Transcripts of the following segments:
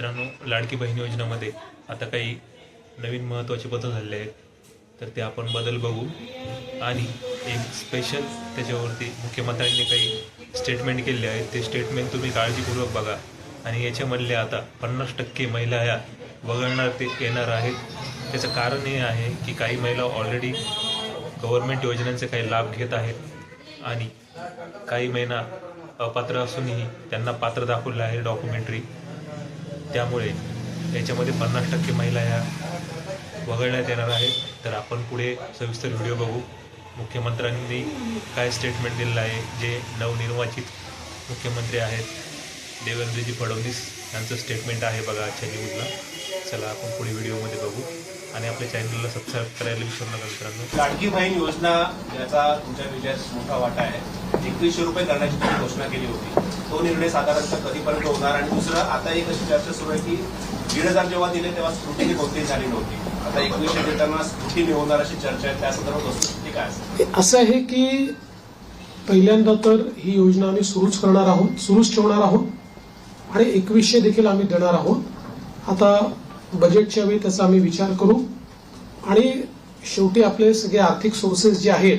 मित्रांनो लाडकी बहीण योजनेमध्ये आता काही नवीन महत्त्वाचे बदल झालेले आहेत. तर ते आपण बदल बघू. आणि एक स्पेशल त्याच्यावरती मुख्यमंत्र्यांनी काही स्टेटमेंट केले आहेत. ते स्टेटमेंट तुम्ही काळजीपूर्वक बघा. आणि याच्यामधले आता पन्नास टक्के महिला ह्या वगळणार ते येणार आहेत. त्याचं कारण हे आहे की काही महिला ऑलरेडी गव्हर्नमेंट योजनांचे काही लाभ घेत आहेत. आणि काही महिना अपात्र असूनही त्यांना पात्र दाखवलं आहे डॉक्युमेंटरी त्यामुळे याच्यामध्ये पन्नास टक्के महिला ह्या वगळण्यात येणार आहेत. तर आपण पुढे सविस्तर व्हिडिओ बघू. मुख्यमंत्र्यांनी काय स्टेटमेंट दिलेलं आहे? जे नवनिर्वाचित मुख्यमंत्री आहेत देवेंद्रजी फडणवीस यांचं स्टेटमेंट आहे बघा आजच्या न्यूजला चला आपण पुढे व्हिडिओमध्ये बघू. आणि आपल्या चॅनलला सबस्क्राईब करायला विसरू नका मित्रांनो. लाडकी बहीण योजना याचा तुमच्या विजयात मोठा वाटा आहे एकवीसशे रुपये करण्याची तुम्ही घोषणा केली होती. तो निर्णय साधारणतः कधीपर्यंत होणार? आणि दुसरं आता एक अशी चर्चा सुरू आहे की दीड हजार जेव्हा दिले तेव्हा स्क्रुटिनी कोणतीही झाली नव्हती. आता एकवीसशे देताना स्क्रुटिनी होणार अशी चर्चा आहे. त्या संदर्भात वस्तुस्थिती काय असं आहे की पहिल्यांदा तर ही योजना आम्ही सुरूच करणार आहोत सुरूच ठेवणार आहोत. आणि एकवीसशे देखील आम्ही देणार आहोत. आता बजेटच्या वेळी त्याचा आम्ही विचार करू. आणि शेवटी आपले सगळे आर्थिक सोर्सेस जे आहेत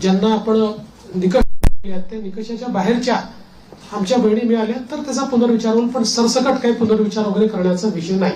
ज्यांना आपण निकष त्या निकषाच्या बाहेरच्या आमच्या बहिणी मिळाल्या तर त्याचा पुनर्विचार होईल पण सरसकट काही पुनर्विचार वगैरे करण्याचा विषय नाही.